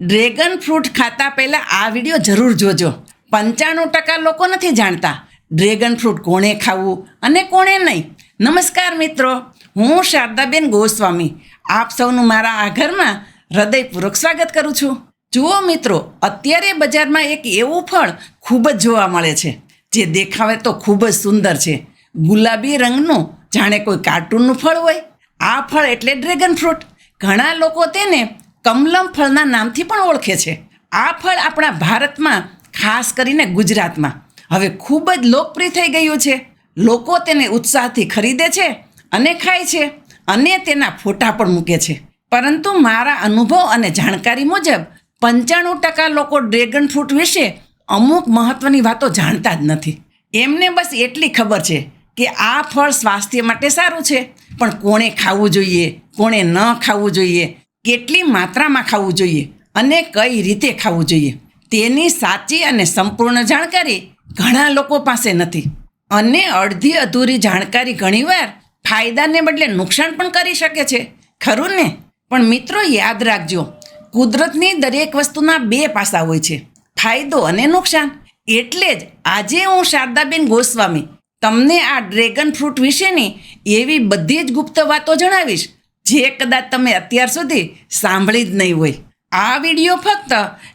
Dragon fruit ખાતા પહેલાં આ વીડિયો જરૂર જોજો. પંચાણું ટકા લોકો નથી જાણતા ડ્રેગન ફ્રૂટ કોણે ખાવું અને કોણે નહીં. નમસ્કાર મિત્રો, હું શારદાબેન ગોસ્વામી. આપ સૌનું મારા આ ઘરમાં હૃદયપૂર્વક સ્વાગત કરું છું. જુઓ મિત્રો, અત્યારે બજારમાં એક એવું ફળ ખૂબ જ જોવા મળે છે, જે દેખાવે તો ખૂબ જ સુંદર છે. ગુલાબી રંગનું, જાણે કોઈ કાર્ટૂનનું ફળ હોય. આ ફળ એટલે ડ્રેગન ફ્રૂટ. ઘણા લોકો તેને કમલમ ફળના નામથી પણ ઓળખે છે. આ ફળ આપણા ભારતમાં, ખાસ કરીને ગુજરાતમાં, હવે ખૂબ જ લોકપ્રિય થઈ ગયું છે. લોકો તેને ઉત્સાહથી ખરીદે છે અને ખાય છે અને તેના ફોટા પણ મૂકે છે. પરંતુ મારા અનુભવ અને જાણકારી મુજબ, પંચાણું ટકા લોકો ડ્રેગન ફ્રૂટ વિશે અમુક મહત્ત્વની વાતો જાણતા જ નથી. એમને બસ એટલી ખબર છે કે આ ફળ સ્વાસ્થ્ય માટે સારું છે. પણ કોણે ખાવું જોઈએ, કોણે ન ખાવું જોઈએ કેટલી માત્રામાં ખાવું જોઈએ અને કઈ રીતે ખાવું જોઈએ? તેની સાચી અને સંપૂર્ણ જાણકારી ઘણા લોકો પાસે નથી. અને અડધી અધૂરી જાણકારી ઘણીવાર ફાયદાને બદલે નુકસાન પણ કરી શકે છે. ખરું ને? પણ મિત્રો, યાદ રાખજો, કુદરતની દરેક વસ્તુના બે પાસા હોય છે, ફાયદો અને નુકસાન. એટલે જ આજે હું શારદાબેન ગોસ્વામી તમને આ ડ્રેગન ફ્રૂટ વિશેની એવી બધી જ ગુપ્ત વાતો જણાવીશ જે કદાચ તમે અત્યાર સુધી સાંભળી જ નહીં હોય. આ વીડિયો ફક્ત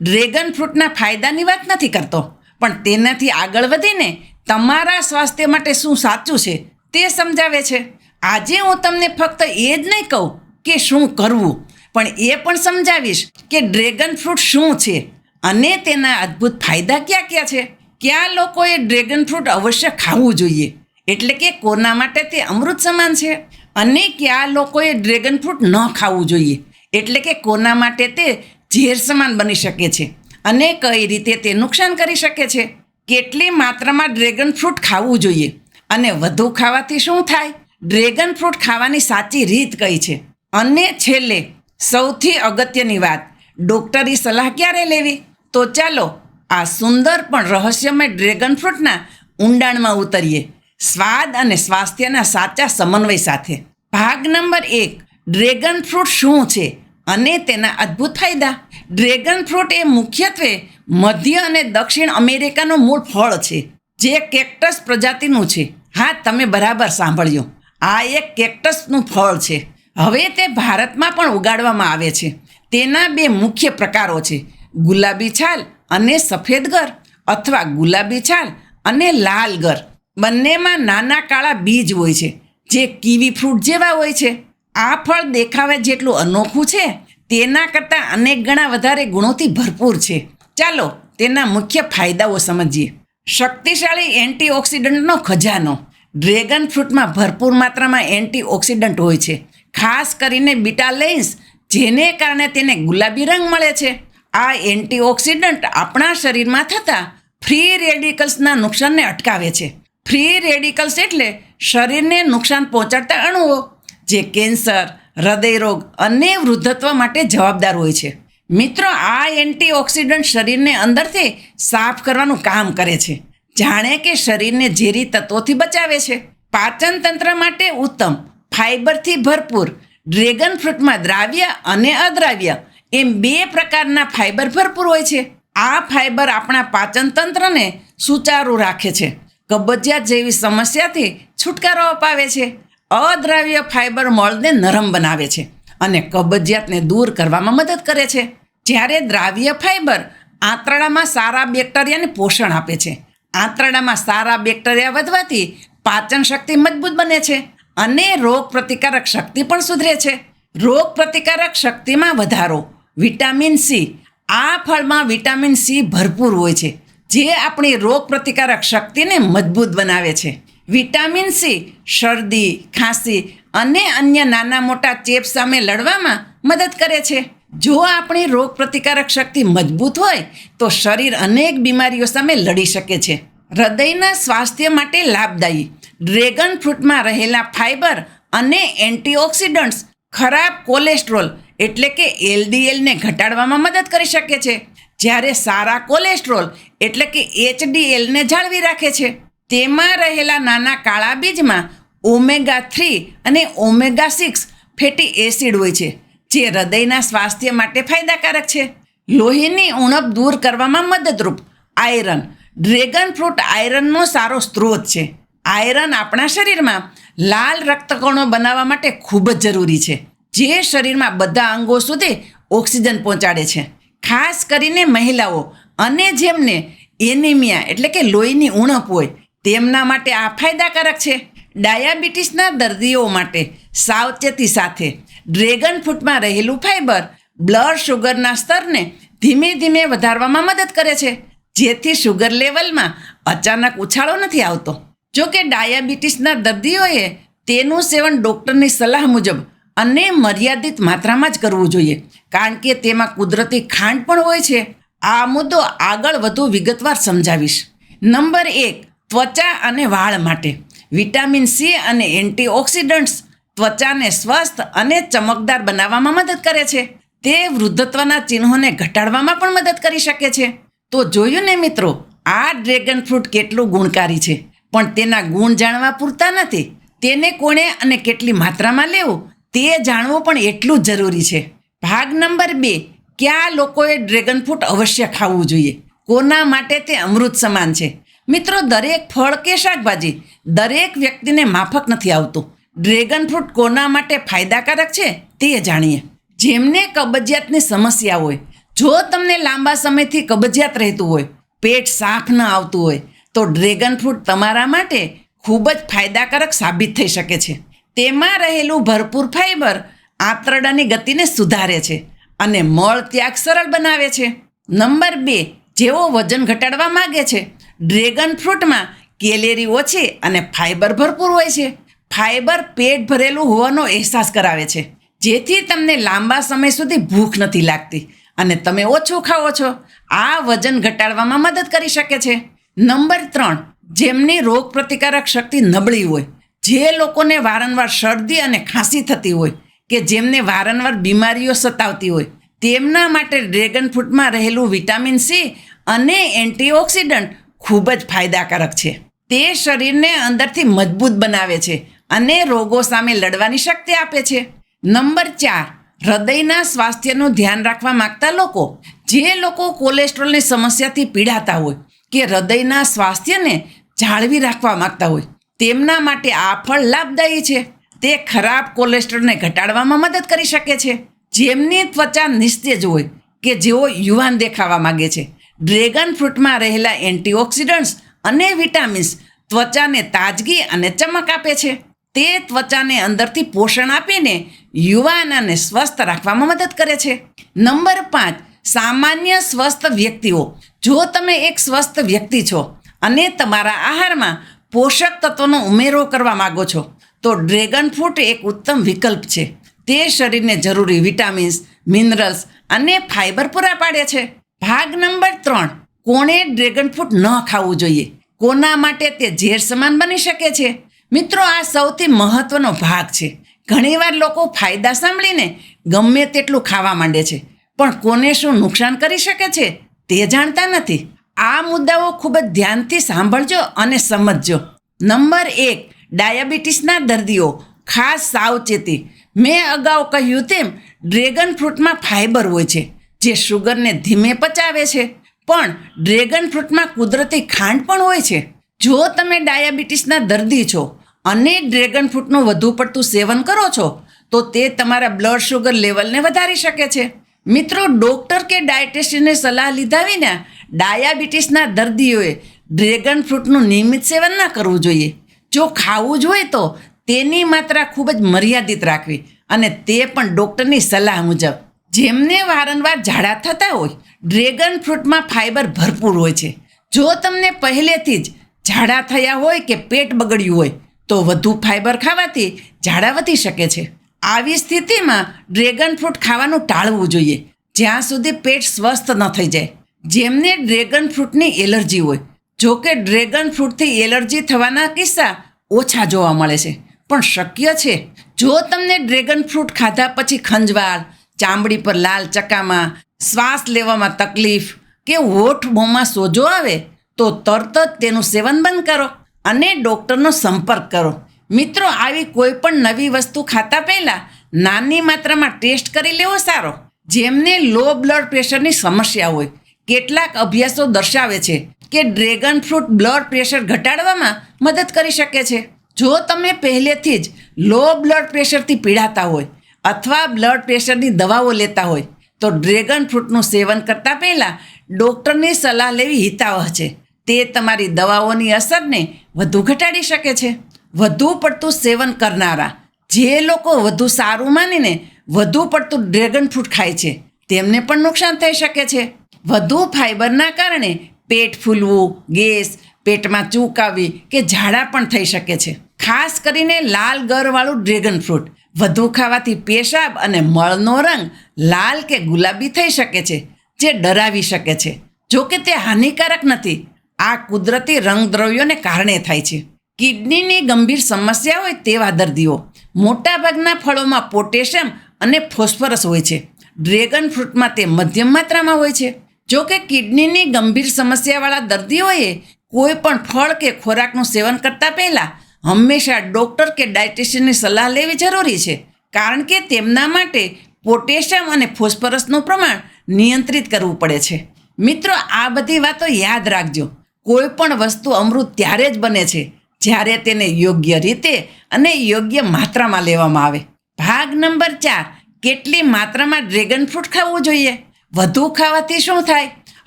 ડ્રેગન ફ્રૂટના ફાયદાની વાત નથી કરતો, પણ તેનાથી આગળ વધીને તમારા સ્વાસ્થ્ય માટે શું સાચું છે તે સમજાવે છે. આજે હું તમને ફક્ત એ જ નહીં કહું કે શું કરવું, પણ એ પણ સમજાવીશ કે ડ્રેગન ફ્રૂટ શું છે અને તેના અદ્ભુત ફાયદા ક્યાં ક્યાં છે. કયા લોકોએ ડ્રેગન ફ્રૂટ અવશ્ય ખાવું જોઈએ, એટલે કે કોના માટે તે અમૃત સમાન છે? અને કયા લોકોએ ડ્રેગન ફ્રૂટ ન ખાવું જોઈએ. એટલે કે કોના માટે તે ઝેર સમાન બની શકે છે અને કઈ રીતે તે નુકસાન કરી શકે છે. કેટલી માત્રામાં ડ્રેગન ફ્રૂટ ખાવું જોઈએ અને વધુ ખાવાથી શું થાય? ડ્રેગન ફ્રૂટ ખાવાની સાચી રીત કઈ છે? અને છેલ્લે, સૌથી અગત્યની વાત ડૉક્ટરી સલાહ ક્યારે લેવી? તો ચાલો, આ સુંદર પણ રહસ્યમય ડ્રેગન ફ્રૂટના ઊંડાણમાં ઉતરીએ. સ્વાદ અને સ્વાસ્થ્યના સાચા સમન્વય સાથે. ભાગ નંબર એક, ડ્રેગન ફ્રૂટ શું છે અને તેના અદ્ભુત ફાયદા? ડ્રેગન ફ્રૂટ એ મુખ્યત્વે મધ્ય અને દક્ષિણ અમેરિકાનું મૂળ ફળ છે, જે કેક્ટસ પ્રજાતિનું છે. હા, તમે બરાબર સાંભળ્યું. આ એક કેક્ટસનું ફળ છે. હવે તે ભારતમાં પણ ઉગાડવામાં આવે છે. તેના બે મુખ્ય પ્રકારો છે, ગુલાબી છાલ અને સફેદ ગર અથવા ગુલાબી છાલ અને લાલ ગર બંનેમાં નાના કાળા બીજ હોય છે, જે કીવી ફ્રૂટ જેવા હોય છે. આ ફળ દેખાવે જેટલું અનોખું છે, તેના કરતાં અનેક ગણા વધારે ગુણોથી ભરપૂર છે. ચાલો, તેના મુખ્ય ફાયદાઓ સમજીએ. શક્તિશાળી એન્ટીઓક્સિડન્ટનો ખજાનો. ડ્રેગન ફ્રૂટમાં ભરપૂર માત્રામાં એન્ટીઓક્સિડન્ટ હોય છે. ખાસ કરીને બીટાલેન્સ જેને કારણે તેને ગુલાબી રંગ મળે છે. આ એન્ટીઓક્સિડન્ટ આપણા શરીરમાં થતા ફ્રી રેડિકલ્સના નુકસાનને અટકાવે છે. ફ્રી રેડિકલ્સ એટલે શરીરને નુકસાન પહોંચાડતા અણુઓ, જે કેન્સર હૃદયરોગ અને વૃદ્ધત્વ માટે જવાબદાર હોય છે. મિત્રો, આ એન્ટીઓક્સિડન્ટ શરીરને અંદરથી સાફ કરવાનું કામ કરે છે. જાણે કે શરીરને ઝેરી તત્વોથી બચાવે છે. પાચન તંત્ર માટે ઉત્તમ. ફાઇબરથી ભરપૂર. ડ્રેગન ફ્રૂટમાં દ્રાવ્ય અને અદ્રાવ્ય એમ બે પ્રકારના ફાઇબર ભરપૂર હોય છે. આ ફાઇબર આપણા પાચન તંત્રને સુચારું રાખે છે. કબજિયાત જેવી સમસ્યાથી છુટકારો અપાવે છે. અદ્રાવ્ય ફાઇબર મળને નરમ બનાવે છે અને કબજિયાતને દૂર કરવામાં મદદ કરે છે. જ્યારે દ્રાવ્ય ફાઇબર આંતરડામાં સારા બેક્ટેરિયાને પોષણ આપે છે. આંતરડામાં સારા બેક્ટેરિયા વધવાથી પાચન શક્તિ મજબૂત બને છે અને રોગ પ્રતિકારક શક્તિ પણ સુધરે છે. રોગ પ્રતિકારક શક્તિમાં વધારો, વિટામિન સી, આ ફળમાં વિટામિન સી ભરપૂર હોય છે. જે આપણી રોગ પ્રતિકારક શક્તિને મજબૂત બનાવે છે. વિટામિન સી, શરદી, ખાંસી અને અન્ય નાના મોટા ચેપ સામે લડવામાં મદદ કરે છે. જો આપણી રોગ પ્રતિકારક શક્તિ મજબૂત હોય, તો શરીર અનેક બીમારીઓ સામે લડી શકે છે. હૃદયના સ્વાસ્થ્ય માટે લાભદાયી. ડ્રેગન ફ્રૂટમાં રહેલા ફાઇબર અને એન્ટીઓક્સિડન્ટ્સ ખરાબ કોલેસ્ટ્રોલ એટલે કે એલડીએલને ઘટાડવામાં મદદ કરી શકે છે. જ્યારે સારા કોલેસ્ટ્રોલ એટલે કે એચડીએલને જાળવી રાખે છે. તેમાં રહેલા નાના કાળા બીજમાં ઓમેગા થ્રી અને ઓમેગા સિક્સ ફેટી એસિડ હોય છે, જે હૃદયના સ્વાસ્થ્ય માટે ફાયદાકારક છે. લોહીની ઉણપ દૂર કરવામાં મદદરૂપ આયરન. ડ્રેગન ફ્રૂટ આયરનનો સારો સ્ત્રોત છે. આયરન આપણા શરીરમાં લાલ રક્તકણો બનાવવા માટે ખૂબ જ જરૂરી છે. જે શરીરમાં બધા અંગો સુધી ઓક્સિજન પહોંચાડે છે. ખાસ કરીને મહિલાઓ. અને જેમને એનિમિયા એટલે કે લોહીની ઉણપ હોય, તેમના માટે આ ફાયદાકારક છે. ડાયાબિટીસના દર્દીઓ માટે સાવચેતી સાથે ડ્રેગન ફ્રૂટમાં રહેલું ફાઇબર બ્લડ શુગરના સ્તરને ધીમે ધીમે વધારવામાં મદદ કરે છે. જેથી શુગર લેવલમાં અચાનક ઉછાળો નથી આવતો. જો કે ડાયાબિટીસના દર્દીઓએ તેનું સેવન ડૉક્ટરની સલાહ મુજબ અને મર્યાદિત માત્રામાં જ કરવું જોઈએ. કારણ કે તેમાં કુદરતી ખાંડ પણ હોય છે. આ મુદ્દો આગળ વધુ વિગતવાર સમજાવીશ. નંબર એક, ત્વચા અને વાળ માટે. વિટામિન સી અને એન્ટીઓક્સિડન્ટ્સ ત્વચાને સ્વસ્થ અને ચમકદાર બનાવવામાં મદદ કરે છે. તે વૃદ્ધત્વના ચિહ્નોને ઘટાડવામાં પણ મદદ કરી શકે છે. તો જોયું ને મિત્રો, આ ડ્રેગન ફ્રૂટ કેટલું ગુણકારી છે. પણ તેના ગુણ જાણવા પૂરતા નથી. તેને કોણે અને કેટલી માત્રામાં લેવું? તે જાણવું પણ એટલું જ જરૂરી છે. ભાગ નંબર બે, કયા લોકોએ ડ્રેગન ફ્રૂટ અવશ્ય ખાવું જોઈએ? કોના માટે તે અમૃત સમાન છે? મિત્રો, દરેક ફળ કે શાકભાજી દરેક વ્યક્તિને માફક નથી આવતું. ડ્રેગન ફ્રૂટ કોના માટે ફાયદાકારક છે તે જાણીએ. જેમને કબજિયાતની સમસ્યા હોય, જો તમને લાંબા સમયથી કબજિયાત રહેતું હોય, પેટ સાફ ન આવતું હોય, તો ડ્રેગન ફ્રૂટ તમારા માટે ખૂબ જ ફાયદાકારક સાબિત થઈ શકે છે. તેમાં રહેલું ભરપૂર ફાઇબર આંતરડાની ગતિને સુધારે છે અને મળ ત્યાગ સરળ બનાવે છે. નંબર બે જેઓ વજન ઘટાડવા માગે છે, ડ્રેગન ફ્રૂટમાં કેલેરી ઓછી અને ફાઇબર ભરપૂર હોય છે. ફાઇબર પેટ ભરેલું હોવાનો અહેસાસ કરાવે છે. જેથી તમને લાંબા સમય સુધી ભૂખ નથી લાગતી અને તમે ઓછું ખાઓ છો. આ વજન ઘટાડવામાં મદદ કરી શકે છે. નંબર ત્રણ, જેમની રોગ પ્રતિકારક શક્તિ નબળી હોય જે લોકોને વારંવાર શરદી અને ખાંસી થતી હોય, કે જેમને વારંવાર બીમારીઓ સતાવતી હોય, તેમના માટે ડ્રેગન ફ્રૂટમાં રહેલું વિટામિન સી અને એન્ટીઓક્સિડન્ટ ખૂબ જ ફાયદાકારક છે. તે શરીરને અંદરથી મજબૂત બનાવે છે અને રોગો સામે લડવાની શક્તિ આપે છે. નંબર ચાર, હૃદયના સ્વાસ્થ્યનું ધ્યાન રાખવા માંગતા લોકો, જે લોકો કોલેસ્ટ્રોલની સમસ્યાથી પીડાતા હોય, કે હૃદયના સ્વાસ્થ્યને જાળવી રાખવા માંગતા હોય તેમના માટે આ ફળ લાભદાયી છે. તે ખરાબ કોલેસ્ટ્રોલને ઘટાડવામાં મદદ કરી શકે છે. જેમની ત્વચા નિસ્તેજ હોય કે જેઓ યુવાન દેખાવા માંગે છે. ડ્રેગન ફ્રૂટમાં રહેલા એન્ટીઓક્સિડન્ટ્સ અને વિટામિન્સ ત્વચાને તાજગી અને ચમક આપે છે. તે ત્વચાને અંદરથી પોષણ આપીને યુવાન અને સ્વસ્થ રાખવામાં મદદ કરે છે. નંબર પાંચ, સામાન્ય સ્વસ્થ વ્યક્તિઓ. જો તમે એક સ્વસ્થ વ્યક્તિ છો અને તમારા આહારમાં પોષક તત્વોનો ઉમેરો કરવા માગો છો, તો ડ્રેગન ફ્રૂટ એક ઉત્તમ વિકલ્પ છે. તે શરીરને જરૂરી વિટામિન્સ, મિનરલ્સ અને ફાઇબર પૂરા પાડે છે. ભાગ નંબર ત્રણ, કોણે ડ્રેગન ફ્રૂટ ન ખાવું જોઈએ? કોના માટે તે ઝેર સમાન બની શકે છે? મિત્રો, આ સૌથી મહત્વનો ભાગ છે. ઘણીવાર લોકો ફાયદા સાંભળીને ગમે તેટલું ખાવા માંડે છે, પણ કોને શું નુકસાન કરી શકે છે તે જાણતા નથી. આ મુદ્દાઓ ખૂબ જ ધ્યાનથી સાંભળજો અને સમજજો. નંબર એક, ડાયાબિટીસના દર્દીઓ, ખાસ સાવચેતી. મેં અગાઉ કહ્યું તેમ, ડ્રેગન ફ્રૂટમાં ફાઇબર હોય છે, જે શુગરને ધીમે પચાવે છે. પણ ડ્રેગન ફ્રૂટમાં કુદરતી ખાંડ પણ હોય છે. જો તમે ડાયાબિટીસના દર્દી છો અને ડ્રેગન ફ્રૂટનું વધુ પડતું સેવન કરો છો, તો તે તમારા બ્લડ શુગર લેવલને વધારી શકે છે. મિત્રો, ડૉક્ટર કે ડાયટિશિયનની સલાહ લીધા વિના ડાયાબિટીસના દર્દીઓએ ડ્રેગન ફ્રૂટનું નિયમિત સેવન ના કરવું જોઈએ. જો ખાવું જોઈએ તો તેની માત્રા ખૂબ જ મર્યાદિત રાખવી અને તે પણ ડૉક્ટરની સલાહ મુજબ. જેમને વારંવાર ઝાડા થતા હોય, ડ્રેગન ફ્રૂટમાં ફાઇબર ભરપૂર હોય છે. જો તમને પહેલેથી જ ઝાડા થયા હોય કે પેટ બગડ્યું હોય, તો વધુ ફાઇબર ખાવાથી ઝાડા વધી શકે છે. આવી સ્થિતિમાં ડ્રેગન ફ્રૂટ ખાવાનું ટાળવું જોઈએ. જ્યાં સુધી પેટ સ્વસ્થ ન થઈ જાય. જેમને ડ્રેગન ફ્રૂટની એલર્જી હોય. જો કે ડ્રેગન ફ્રૂટથી એલર્જી થવાના કિસ્સા ઓછા જોવા મળે છે. પણ શક્ય છે, જો તમને ડ્રેગન ફ્રૂટ ખાધા પછી ખંજવાળ, ચામડી પર લાલ ચકામાં, શ્વાસ લેવામાં તકલીફ કે હોઠ મોંમાં સોજો આવે, તો તરત જ તેનું સેવન બંધ કરો અને ડૉક્ટરનો સંપર્ક કરો. મિત્રો, આવી કોઈ પણ નવી વસ્તુ ખાતા પહેલાં નાની માત્રામાં ટેસ્ટ કરી લેવો સારો. જેમને લો બ્લડ પ્રેશરની સમસ્યા હોય કેટલાક અભ્યાસો દર્શાવે છે કે ડ્રેગન ફ્રૂટ બ્લડ પ્રેશર ઘટાડવામાં મદદ કરી શકે છે. જો તમે પહેલેથી જ લો બ્લડ પ્રેશરથી પીડાતા હોય અથવા બ્લડ પ્રેશરની દવાઓ લેતા હોય, તો ડ્રેગન ફ્રૂટનું સેવન કરતાં પહેલાં ડૉક્ટરની સલાહ લેવી હિતાવહ છે. તે તમારી દવાઓની અસરને વધુ ઘટાડી શકે છે. વધુ પડતું સેવન કરનારા, જે લોકો વધુ સારું માનીને વધુ પડતું ડ્રેગન ફ્રૂટ ખાય છે, તેમને પણ નુકસાન થઈ શકે છે. વધુ ફાઇબરના કારણે પેટ ફૂલવું, ગેસ પેટમાં ચૂક આવવી કે ઝાડા પણ થઈ શકે છે. ખાસ કરીને લાલ ગરવાળું ડ્રેગન ફ્રૂટ. વધુ ખાવાથી પેશાબ અને મળનો રંગ લાલ કે ગુલાબી થઈ શકે છે, જે ડરાવી શકે છે. જો કે તે હાનિકારક નથી. આ કુદરતી રંગદ્રવ્યોને કારણે થાય છે. કિડનીની ગંભીર સમસ્યા હોય તેવા દર્દીઓ. મોટાભાગના ફળોમાં પોટેશિયમ અને ફોસ્ફરસ હોય છે. ડ્રેગન ફ્રૂટમાં તે મધ્યમ માત્રામાં હોય છે. જો કે કિડનીની ગંભીર સમસ્યાવાળા દર્દીઓએ કોઈ પણ ફળ કે ખોરાકનું સેવન કરતાં પહેલાં હંમેશા ડૉક્ટર કે ડાયટિશિયનની સલાહ લેવી જરૂરી છે. કારણ કે તેમના માટે પોટેશિયમ અને ફોસ્ફરસનું પ્રમાણ નિયંત્રિત કરવું પડે છે. મિત્રો, આ બધી વાતો યાદ રાખજો. કોઈ પણ વસ્તુ અમૃત ત્યારે જ બને છે જ્યારે તેને યોગ્ય રીતે અને યોગ્ય માત્રામાં લેવામાં આવે. ભાગ નંબર ચાર, કેટલી માત્રામાં ડ્રેગન ફ્રૂટ ખાવું જોઈએ? વધુ ખાવાથી શું થાય?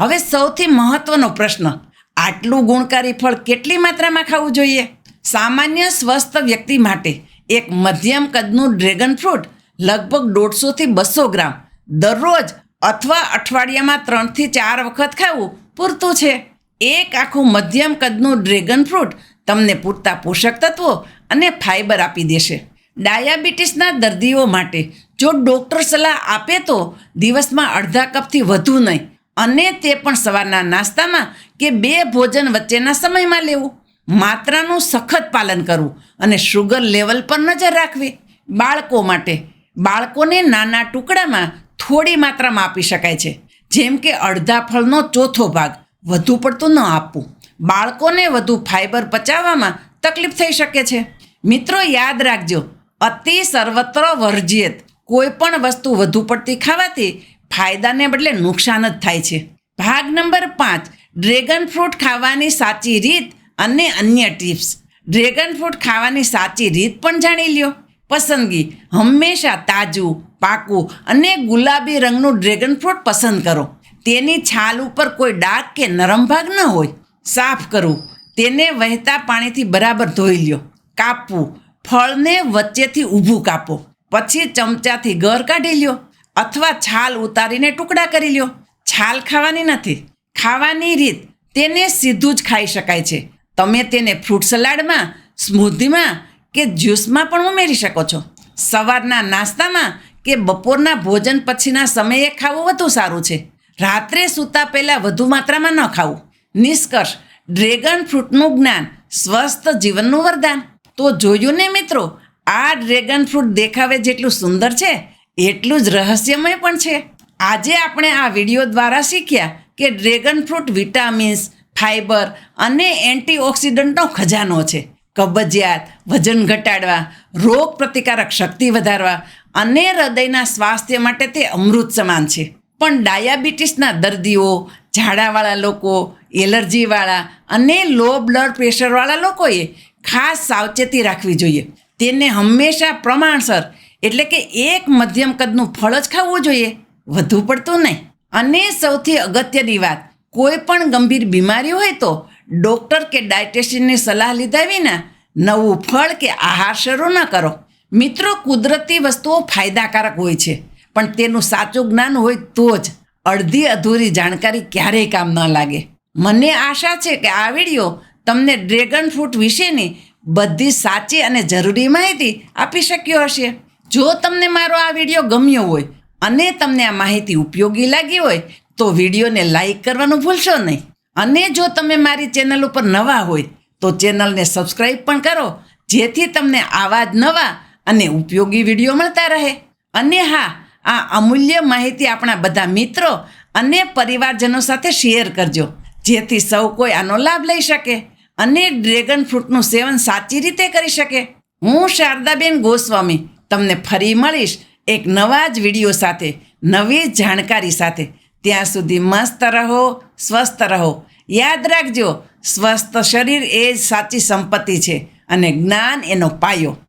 હવે સૌથી મહત્વનો પ્રશ્ન, આટલું ગુણકારી ફળ કેટલી માત્રામાં ખાવું જોઈએ? સામાન્ય સ્વસ્થ વ્યક્તિ માટે એક મધ્યમ કદનું ડ્રેગન ફ્રૂટ લગભગ દોઢસોથી બસો ગ્રામ દરરોજ અથવા અઠવાડિયામાં ત્રણથી ચાર વખત ખાવું પૂરતું છે. એક આખું મધ્યમ કદનું ડ્રેગન ફ્રૂટ તમને પૂરતા પોષક તત્વો અને ફાઇબર આપી દેશે. ડાયાબિટીસના દર્દીઓ માટે જો ડૉક્ટર સલાહ આપે તો દિવસમાં અડધા કપથી વધુ નહીં. અને તે પણ સવારના નાસ્તામાં કે બે ભોજન વચ્ચેના સમયમાં લેવું. માત્રાનું સખત પાલન કરવું અને શુગર લેવલ પર નજર રાખવી. બાળકો માટે. બાળકોને નાના ટુકડામાં થોડી માત્રામાં આપી શકાય છે. જેમ કે અડધા ફળનો ચોથો ભાગ. વધુ પડતું ન આપવું. બાળકોને વધુ ફાઇબર પચાવવામાં તકલીફ થઈ શકે છે. મિત્રો, યાદ રાખજો. અતિ સર્વત્ર વર્જિત કોઈ પણ વસ્તુ વધુ પડતી ખાવાથી ફાયદાને બદલે નુકસાન જ થાય છે. ભાગ નંબર પાંચ, ડ્રેગન ફ્રૂટ ખાવાની સાચી રીત અને અન્ય ટિપ્સ. ડ્રેગન ફ્રૂટ ખાવાની સાચી રીત પણ જાણી લ્યો. પસંદગી, હંમેશા તાજું, પાકું અને ગુલાબી રંગનું ડ્રેગન ફ્રૂટ પસંદ કરો. તેની છાલ ઉપર કોઈ ડાઘ કે નરમ ભાગ ન હોય. સાફ કરવું તેને વહેતા પાણીથી બરાબર ધોઈ લ્યો. કાપવું. ફળને વચ્ચેથી ઊભું કાપો. પછી ચમચાથી ગર કાઢી લ્યો અથવા છાલ ઉતારીને ટુકડા કરી લ્યો. છાલ ખાવાની નથી, ખાવાની રીત તેને સીધું જ ખાઈ શકાય છે. તમે તેને ફ્રૂટ સલાડમાં, સ્મૂધીમાં કે જ્યુસમાં પણ ઉમેરી શકો છો. સવારના નાસ્તામાં કે બપોરના ભોજન પછીના સમયે ખાવું વધુ સારું છે. રાત્રે સૂતા પહેલાં વધુ માત્રામાં ન ખાવું. નિષ્કર્ષ, ડ્રેગન ફ્રૂટનું જ્ઞાન સ્વસ્થ જીવનનું વરદાન. તો જોયું ને મિત્રો આ ડ્રેગન ફ્રૂટ દેખાવે જેટલું સુંદર છે, એટલું જ રહસ્યમય પણ છે. આજે આપણે આ વીડિયો દ્વારા શીખ્યા કે ડ્રેગન ફ્રૂટ વિટામિન્સ ફાઇબર અને એન્ટીઓક્સિડન્ટનો ખજાનો છે. કબજિયાત, વજન ઘટાડવા રોગ પ્રતિકારક શક્તિ વધારવા અને હૃદયના સ્વાસ્થ્ય માટે તે અમૃત સમાન છે. પણ ડાયાબિટીસના દર્દીઓ, ઝાડાવાળા લોકો, એલર્જીવાળા અને લો બ્લડ પ્રેશરવાળા લોકોએ ખાસ સાવચેતી રાખવી જોઈએ. તેને હંમેશા પ્રમાણસર, એટલે કે એક મધ્યમ કદનું ફળ જ ખાવું જોઈએ. વધુ પડતું નહીં. અને સૌથી અગત્યની વાત, કોઈ પણ ગંભીર બીમારી હોય તો ડૉક્ટર કે ડાયટેશિયનની સલાહ લીધા વિના નવું ફળ કે આહાર શરૂ ન કરો. મિત્રો, કુદરતી વસ્તુઓ ફાયદાકારક હોય છે, પણ તેનું સાચું જ્ઞાન હોય તો જ અડધી અધૂરી જાણકારી ક્યારેય કામ ન લાગે. મને આશા છે કે આ વીડિયો તમને ડ્રેગન ફ્રૂટ વિશેની બધી સાચી અને જરૂરી માહિતી આપી શક્યો હશે. જો તમને મારો આ વીડિયો ગમ્યો હોય અને તમને આ માહિતી ઉપયોગી લાગી હોય, તો વિડીયોને લાઈક કરવાનું ભૂલશો નહીં. અને જો તમે મારી ચેનલ ઉપર નવા હોય, તો ચેનલને સબસ્ક્રાઈબ પણ કરો, જેથી તમને આવા જ નવા અને ઉપયોગી વીડિયો મળતા રહે. અને હા, આ અમૂલ્ય માહિતી આપણા બધા મિત્રો અને પરિવારજનો સાથે શેર કરજો, જેથી સૌ કોઈ આનો લાભ લઈ શકે. અને ડ્રેગન ફ્રૂટનું સેવન સાચી રીતે કરી શકે. હું શારદાબેન ગોસ્વામી તમને ફરી મળીશ એક નવા જ વીડિયો સાથે, નવી જાણકારી સાથે. ત્યાં સુધી મસ્ત રહો, સ્વસ્થ રહો. યાદ રાખજો, સ્વસ્થ શરીર એ જ સાચી સંપત્તિ છે અને જ્ઞાન એનો પાયો.